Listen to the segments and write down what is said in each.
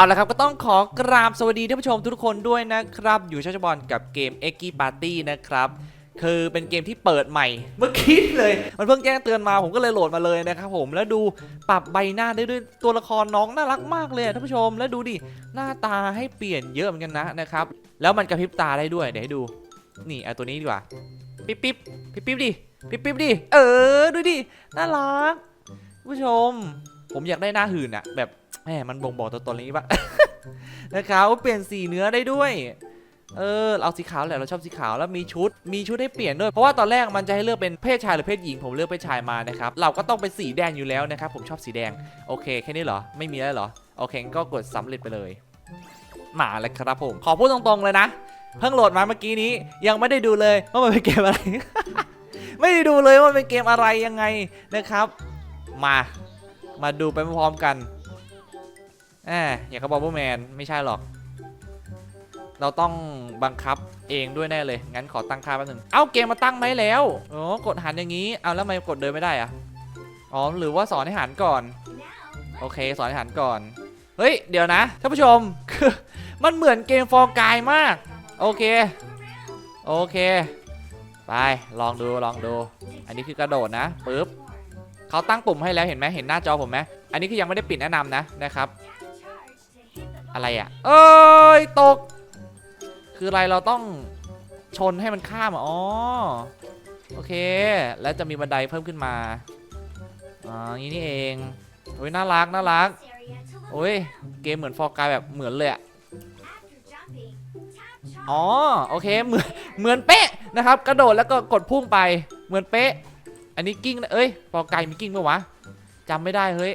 เอาละครับก็ต้องขอกราบสวัสดีท่านผู้ชมทุกคนด้วยนะครับ อยู่ชัชบอลกับเกม e g g y Party นะครับ คือเป็นเกมที่เปิดใหม่ เมื่อกี้เลย มันเพิ่งแจ้งเตือนมาผมก็เลยโหลดมาเลยนะครับผมแล้วดูปรับใบหน้าได้ด้วยตัวละครน้องน่ารักมากเลยท่านผู้ชมแล้วดูดิหน้าตาให้เปลี่ยนเยอะเหมือนกันนะนะครับแล้วมันกระพริบตาได้ด้วยเดี๋ยวให้ดูนี่เอาตัวนี้ดีกว่าปิ๊บปิ๊บปิ๊บปิ๊บดิปิ๊บปิ๊บดิเออดูดิน่ารักท่านผู้ชม ผมอยากได้หน้าหื่นอะแบบ แหมมันบ่งบอกตัวตนนี้ปะ นะครับเปลี่ยนสีเนื้อได้ด้วย เออเอาสีขาวแหละเราชอบสีขาวแล้วมีชุดมีชุดให้เปลี่ยนด้วยเพราะว่าตอนแรกมันจะให้เลือกเป็นเพศชายหรือเพศหญิงผมเลือกเพศชายมานะครับเราก็ต้องเป็นสีแดงอยู่แล้วนะครับผมชอบสีแดงโอเคแค่นี้เหรอไม่มีแล้วเหรอโอเคก็กดสำเร็จไปเลยมาแล้วครับผม ขอพูดตรงๆเลยนะ เพิ่งโหลดมาเมื่อกี้นี้ยังไม่ได้ดูเลยว่ามันเป็นเกมอะไร ไม่ได้ดูเลยว่ามันเป็นเกมอะไรยังไงนะครับ มา มาดูไปพร้อมกัน แอบอย่างกับบอกว่าแมนไม่ใช่หรอก เราต้องบังคับเองด้วยแน่เลย งั้นขอตั้งค่าแป๊บนึง เอ้าเกมมาตั้งไหมแล้วอ๋อกดหันอย่างนี้ เอาแล้วทำไมกดเดินไม่ได้อะอ๋อหรือว่าสอนให้หันก่อน โอเค สอนให้หันก่อน เฮ้ย เดี๋ยวนะท่านผู้ชมคือมันเหมือนเกมฟอร์กายมาก โอเค โอเค ไป ลองดู ลองดู อันนี้คือกระโดดนะปึ๊บเขาตั้งปุ่มให้แล้วเห็นไหมเห็นหน้าจอผมไหมอันนี้คือยังไม่ได้ปิดแนะนำนะนะครับ อะไรอะ เอ้ย ตก คืออะไรเราต้องชนให้มันข้ามอ๋อ โอเค แล้วจะมีบันไดเพิ่มขึ้นมา อ๋ออย่างนี้นี่เอง โอ้ย น่ารัก น่ารัก โอ้ย เกมเหมือนฟอร์กายแบบเหมือนเลยอะอ๋อ โอเค เหมือน เหมือนเป๊ะนะครับ กระโดดแล้วก็กดพุ่งไป เหมือนเป๊ะ อันนี้กิ้งนะเอ้ยฟอร์กายมีกิ้งปะวะจำไม่ได้ เฮ้ย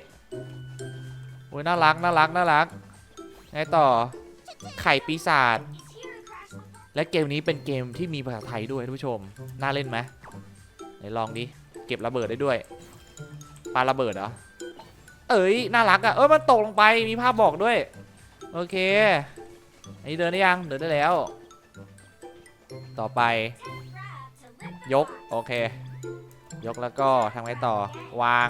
โอ้ย น่ารัก น่ารัก น่ารัก ไงต่อไข่ปีศาจและเกมนี้เป็นเกมที่มีภาษาไทยด้วยท่านผู้ชม น่าเล่นไหมไหนลองดิเก็บระเบิดได้ด้วยปาระเบิดเหรอเอ้ยน่ารักอะ่ะเอ้ยมันตกลงไปมีภาพบอกด้วย โอเคอันนี้เดินได้ยังเดินได้แล้ว ต่อไป ยกโอเค ยกแล้วก็ทำไงต่อวาง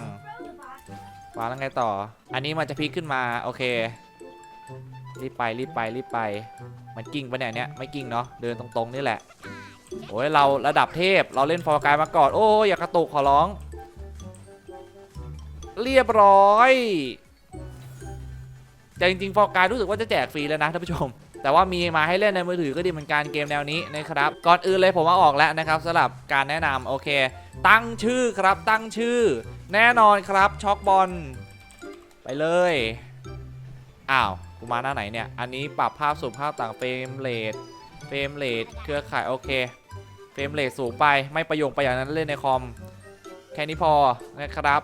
วางแล้วไงต่อ อันนี้มันจะพลิกขึ้นมาโอเค รีบไปรีบไปรีบไป มันกิ้งปะเนี่ยเนี่ยไม่กิ้งเนาะเดินตรงๆนี่แหละโอ้ยเราระดับเทพเราเล่นฟอร์กายมาก่อนโอ้ยอย่ากระตุกขอร้อง เรียบร้อยแต่จริงๆฟอร์กายรู้สึกว่าจะแจกฟรีแล้วนะท่านผู้ชม แต่ว่ามีมาให้เล่นในมือถือก็ดีเหมือนกันเกมแนวนี้นะครับ ก่อนอื่นเลยผมมาออกแล้วนะครับสำหรับการแนะนำโอเค ตั้งชื่อครับตั้งชื่อ แน่นอนครับช็อกบอลไปเลยอ้าว กูมาหน้าไหนเนี่ย อันนี้ปรับภาพสูงภาพต่างเฟรมเรทเฟรมเรทเครือข่ายโอเค เฟรมเรทสูงไปไม่ประโยงไปอย่างนั้นเล่นในคอม แค่นี้พอนะครับ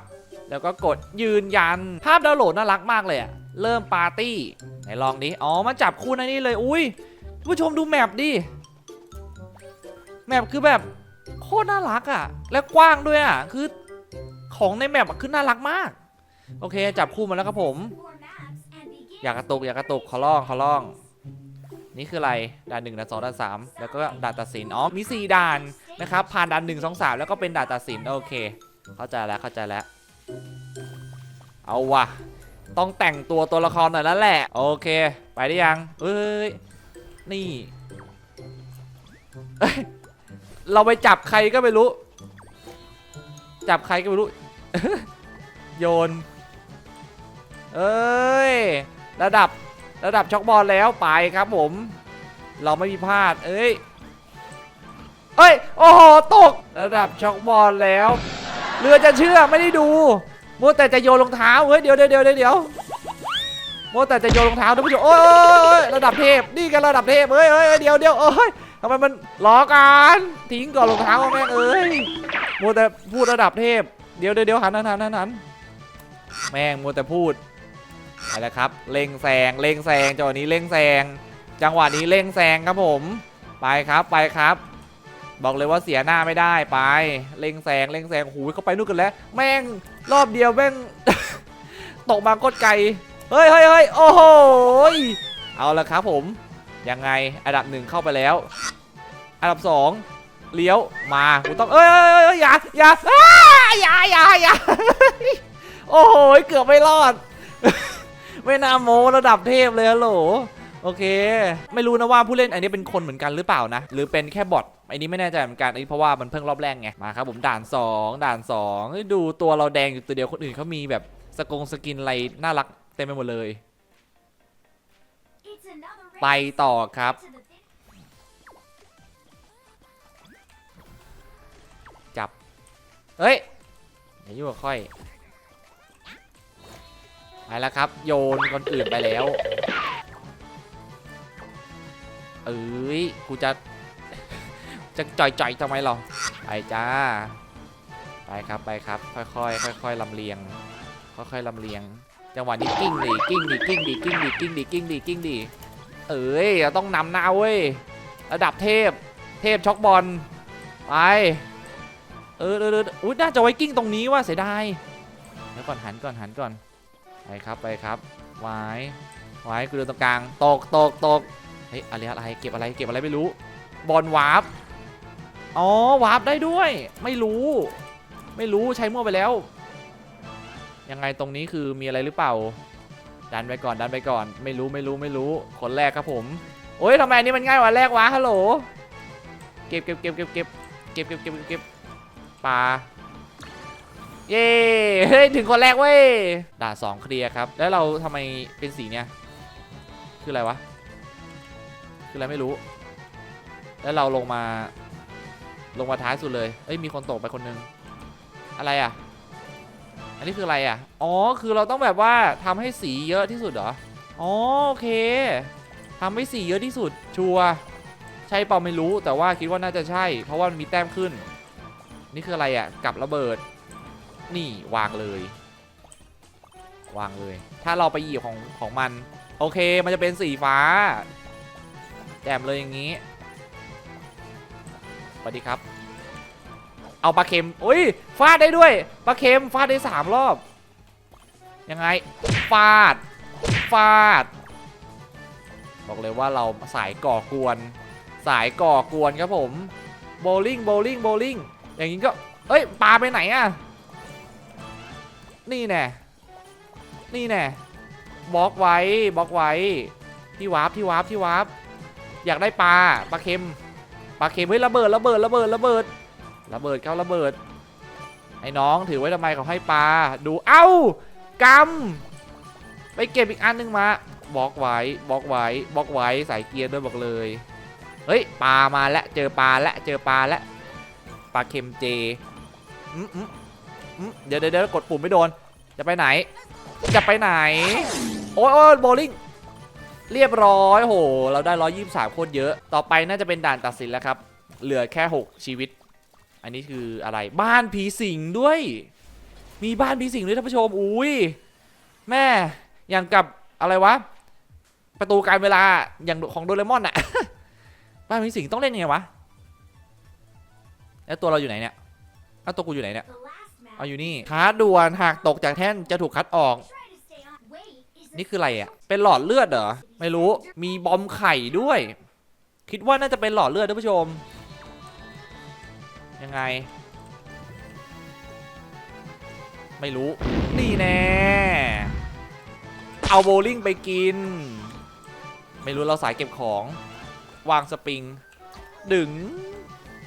แล้วก็กดยืนยัน ภาพดาวน์โหลดน่ารักมากเลยอะเริ่มปาร์ตี้ไหนลองดิ อ๋อมาจับคู่ในนี้เลย อุ้ยผู้ชมดูแมปดิ แมปคือแบบโคตรน่ารักอะและกว้างด้วยอะคือของในแมปคือน่ารักมาก โอเค จับคู่มาแล้วครับผม อยากกระตุกอยากกระตุกขอร้องขอร้อง นี่คืออะไรด่านหนึ่งด่านสองด่านสามแล้วก็ด่านตัดสินอ๋อมีสี่ด่านนะครับผ่านด่านหนึ่งสองสามแล้วก็เป็นด่านตัดสินโอเค เข้าใจแล้วเข้าใจแล้ว เอาวะต้องแต่งตัวตัวละครหน่อยแล้วแหละ โอเค ไปได้ยัง เอ้ยนี่เราไปจับใครก็ไม่รู้ จับใครก็ไม่รู้ โยน เอ้ย ระดับระดับช็อกบอลแล้วไปครับผม เราไม่มีพลาด เอ้ยเอ้ยโอ้โหตก ระดับช็อกบอลแล้วเรือจะเชื่อไม่ได้ดูมัวแต่จะโยนรองเท้าเฮ้ยเดี๋ยวเดี๋ยวเดี๋ยวเดี๋ยวมัวแต่จะโยนรองเท้าท่านผู้ชมโอ้ยระดับเทพนี่กันระดับเทพเฮ้ยเฮ้ยเดี๋ยวเดี๋ยวโอ้ยทำไมมันล้อกันทิ้งก่อนรองเท้าแม่งเอ้ยมัวแต่พูดระดับเทพ เดี๋ยวเดี๋ยวหันหันหันหันหันแม่งมัวแต่พูด ไปแล้วครับเร่งแซงเร่งแซงจังหวะนี้เร่งแซงจังหวะนี้เร่งแซงครับผมไปครับไปครับ บอกเลยว่าเสียหน้าไม่ได้ไปเร่งแซงเร่งแซงหูยเขาไปนู่นกันแล้ว แม่งรอบเดียวแม่งตกมาโคตรไกลเฮ้ยเฮ้ยเฮ้ยโอ้โหยเอาละครับผมยังไงอันดับหนึ่งเข้าไปแล้ว อันดับสองเลี้ยวมากูต้องเอ้ยเอ้ยเอ้ยอย่าอย่าอย่าอย่าอย่าโอ้โหยเกือบไม่รอด ไม่น่าโมระดับเทพเลยฮัลโหลโอเค ไม่รู้นะว่าผู้เล่นอันนี้เป็นคนเหมือนกันหรือเปล่านะ หรือเป็นแค่บอทอันนี้ไม่แน่ใจเหมือนกันอันนี้เพราะว่ามันเพิ่งรอบแรกไง มาครับผมด่าน 2 ด่าน2ดูตัวเราแดงอยู่ตัวเดียวคนอื่นเขามีแบบสกงสกินอะไรน่ารักเต็มไปหมดเลย ไปต่อครับ จับ เฮ้ยอย่ายุ่งกับค่อย ไปแล้วครับ โยนคนอื่นไปแล้ว เอ้ยกูจะ จะจ่อยๆทำไมหรอไปจ้า ไปครับไปครับ ค่อยๆค่อยๆลำเลียง ค่อยๆลำเลียง จังหวะนี้กิ้งดิกิ้งดิกิ้งดิกิ้งดิกิ้งดิกิ้งดิกิ้งดิเอ้ยเราต้องนำหน้าเว้ยระดับเทพ เทพช็อกบอลไปเออเออเอออุ้ยน่าจะไว้กิ้งตรงนี้ว่าเสียดายเดี๋ยวก่อนหันก่อนหันก่อน ไปครับไปครับไว้ไว้กูเดินตรงกลางตกตกตกเฮ้ยอะไรอะไรเก็บอะไรเก็บอะไรไม่รู้บอลวาร์ปอ๋อวาร์ปได้ด้วย ไม่รู้ ไม่รู้ใช้มั่วไปแล้ว ยังไงตรงนี้คือมีอะไรหรือเปล่า ดันไปก่อนดันไปก่อน ไม่รู้ไม่รู้ไม่รู้คนแรกครับผม โอ้ยทำไมอันนี้มันง่ายกว่าแรกวะฮัลโหลเก็บเก็บเก็บเก็บเก็บเก็บเก็บเก็บเก็บปลา เย้เฮ้ยถึงคนแรกเว้ยด่านสองเคลียร์ครับ แล้วเราทำไมเป็นสีเนี้ยคืออะไรวะ คืออะไรไม่รู้ แล้วเราลงมาลงมาท้ายสุดเลยเอ้ยมีคนตกไปคนนึง อะไรอะ อันนี้คืออะไรอะ อ๋อ คือเราต้องแบบว่าทำให้สีเยอะที่สุดเหรอ อ๋อโอเคทำให้สีเยอะที่สุดชัวใช่เปล่าไม่รู้แต่ว่าคิดว่าน่าจะใช่ เพราะว่ามันมีแต้มขึ้น นี่คืออะไรอะ กับระเบิด นี่วางเลย วางเลย ถ้าเราไปหยิบของของมัน โอเคมันจะเป็นสีฟ้าแจมเลยอย่างนี้สวัสดีครับ เอาปลาเค็มอุ้ยฟาดได้ด้วยปลาเค็มฟาดได้สามรอบ ยังไงฟาดฟาด บอกเลยว่าเราสายก่อกวน สายก่อกวนครับผม โบลิ่งโบลิ่งโบลิ่งอย่างนี้ก็ เอ้ยปลาไปไหนอะ นี่แน่นี่แน่บล็อกไว้บล็อกไว้ ที่วาร์ปที่วาร์ปที่วาร์ปอยากได้ปลาปลาเค็มปลาเค็มเฮ้ยระเบิดระเบิดระเบิดระเบิดระเบิดเข้าระเบิดไอ้น้องถือไว้ทำไมเขาให้ปลาดูเอ้ากำไปเก็บอีกอันนึงมาบล็อกไว้บล็อกไว้บล็อกไว้ใส่เกียร์ด้วยบอกเลยเฮ้ยปลามาแล้วเจอปลาแล้วเจอปลาแล้วปลาเค็มเจอืมอืมอืมเดี๋ยวเดี๋ยวเดี๋ยวกดปุ่มไม่โดน จะไปไหน จะไปไหน โอ้ยโอ้ยโบลิ่งเรียบร้อยโห เราได้ 123 โคตรเยอะ ต่อไปน่าจะเป็นด่านตัดสินแล้วครับ เหลือแค่ 6 ชีวิต อันนี้คืออะไร บ้านผีสิงด้วย มีบ้านผีสิงด้วยท่านผู้ชม อุ้ย แม่ อย่างกับอะไรวะ ประตูการเวลา อย่างของโดเรมอนอะบ้านผีสิงต้องเล่นยังไงวะ แล้วตัวเราอยู่ไหนเนี่ย แล้วตัวกูอยู่ไหนเนี่ย เอาอยู่นี่คาด่วนหากตกจากแท่นจะถูกคัดออก นี่คืออะไรอะ เป็นหลอดเลือดเหรอ ไม่รู้ มีบอมไข่ด้วย คิดว่าน่าจะเป็นหลอดเลือดท่านผู้ชม ยังไง ไม่รู้ นี่แน่ เอาโบลิ่งไปกิน ไม่รู้เราสายเก็บของ วางสปริง ดึง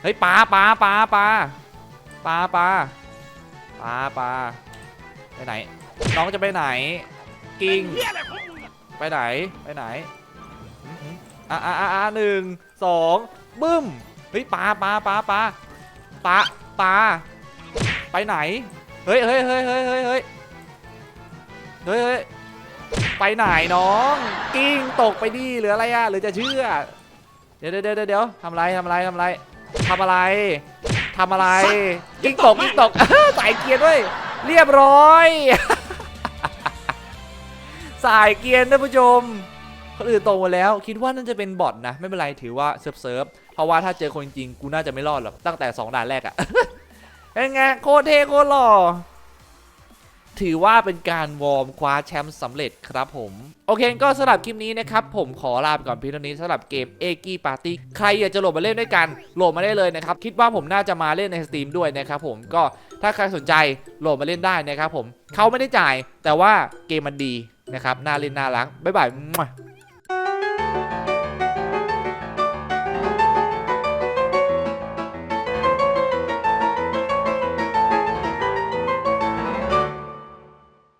เฮ้ยปลาปลาปลาปลาปลาปลา ปลาปลาไปไหน น้องจะไปไหน กิ้ง ไปไหน ไปไหน อะอะอะหนึ่งสองบึ้ม เฮ้ยปลาปลาปลาปลาปลาปลาไปไหน เฮ้ยเฮ้ยเฮ้ยเฮ้ยเฮ้ยเฮ้ยเฮ้ยไปไหนน้อง กิ้งตกไปดีหรืออะไรอะหรือจะเชื่อ เดี๋ยวเดี๋ยวเดี๋ยวทำไรทำไรทำไรทำอะไร ทำอะไรกิ้งตกกิ้งตกสายเกียร์ด้วย เรียบร้อย สายเกียร์ท่านผู้ชมคนอื่นตรงหมดแล้ว คิดว่าน่าจะเป็นบอทนะ ไม่เป็นไรถือว่าเซิร์ฟเซิร์ฟเพราะว่าถ้าเจอคนจริงๆกูน่าจะไม่รอดหรอกตั้งแต่ 2 ด่านแรกอะเป็นไงโคตรเท่โคตรหล่อ ถือว่าเป็นการวอร์มคว้าแชมป์สำเร็จครับผม โอเคก็สำหรับคลิปนี้นะครับ ผมขอลาไปก่อนพี่ตอนนี้สำหรับเกมเอกี้ปาร์ตี้ใครอยากจะโหลดมาเล่นด้วยกันโหลดมาได้เลยนะครับ คิดว่าผมน่าจะมาเล่นในสตรีมด้วยนะครับผมก็ถ้าใครสนใจโหลดมาเล่นได้นะครับผมเขาไม่ได้จ่าย แต่ว่าเกมมันดีนะครับน่าเล่นน่ารักบ๊ายบาย